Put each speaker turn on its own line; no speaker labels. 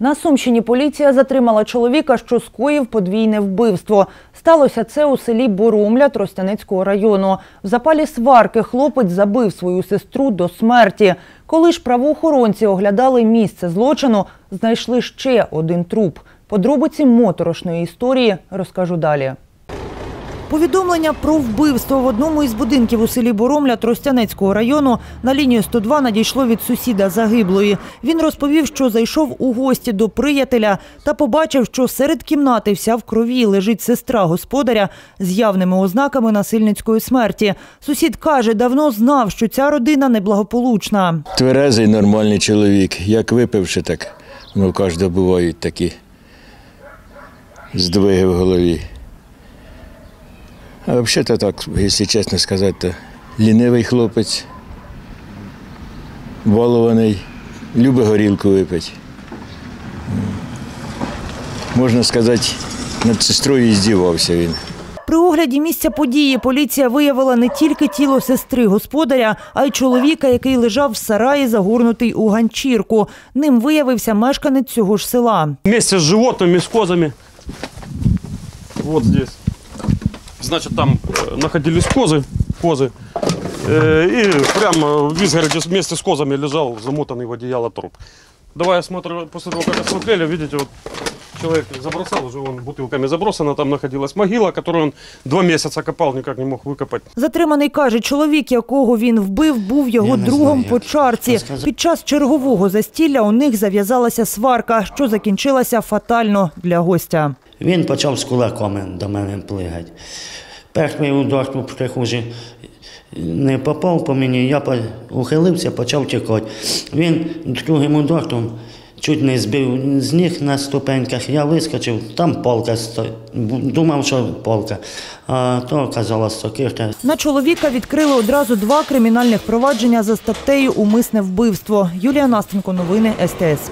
На Сумщині поліція затримала чоловіка, що скоїв подвійне вбивство. Сталося це у селі Боромля Тростянецького району. В запалі сварки хлопець забив свою сестру до смерті. Коли ж правоохоронці оглядали місце злочину, знайшли ще один труп. Подробиці моторошної історії розкажу далі. Повідомлення про вбивство в одному із будинків у селі Боромля Тростянецького району на лінію 102 надійшло від сусіда загиблої. Він розповів, що зайшов у гості до приятеля та побачив, що серед кімнати вся в крові лежить сестра господаря з явними ознаками насильницької смерті. Сусід каже, давно знав, що ця родина неблагополучна.
Тверезий нормальний чоловік. Як випивши, так ну, кожного бувають такі здвиги в голові. А взагалі так, якщо чесно сказати, то лінивий хлопець, балований, любить горілку випити. Можна сказати, над сестрою здівався він.
При огляді місця події поліція виявила не тільки тіло сестри господаря, а й чоловіка, який лежав в сараї, загорнутий у ганчірку. Ним виявився мешканець цього ж села.
Вместе с животными, с козами. Вот здесь. Значит, там находились козы, козы. И прямо в изгороде вместе с козами лежал замотанный в одеяло труп. Давай осмотр, после того, как осмотрели, видите, вот человек забросал, уже он бутылками забросана, там находилась могила, которую он два месяца копал, никак не мог выкопать.
Затриманий каже, чоловік, якого він вбив, був його
Я не
другом
знаю,
по
як
чарці.
розказати.
Під час чергового застілля у них зав'язалася сварка, що закінчилася фатально для гостя.
Він почав з кулаками до мене плигати. Перший удар по прихожі не попав по мені, я по- ухилився, почав тікати. Він другим ударом чуть не збив з ніг на ступеньках. Я вискочив, там полка думав, що полка, а то казала сокирка.
На чоловіка відкрили одразу два кримінальних провадження за статтею Умисне вбивство. Юлія Настенко, новини СТС.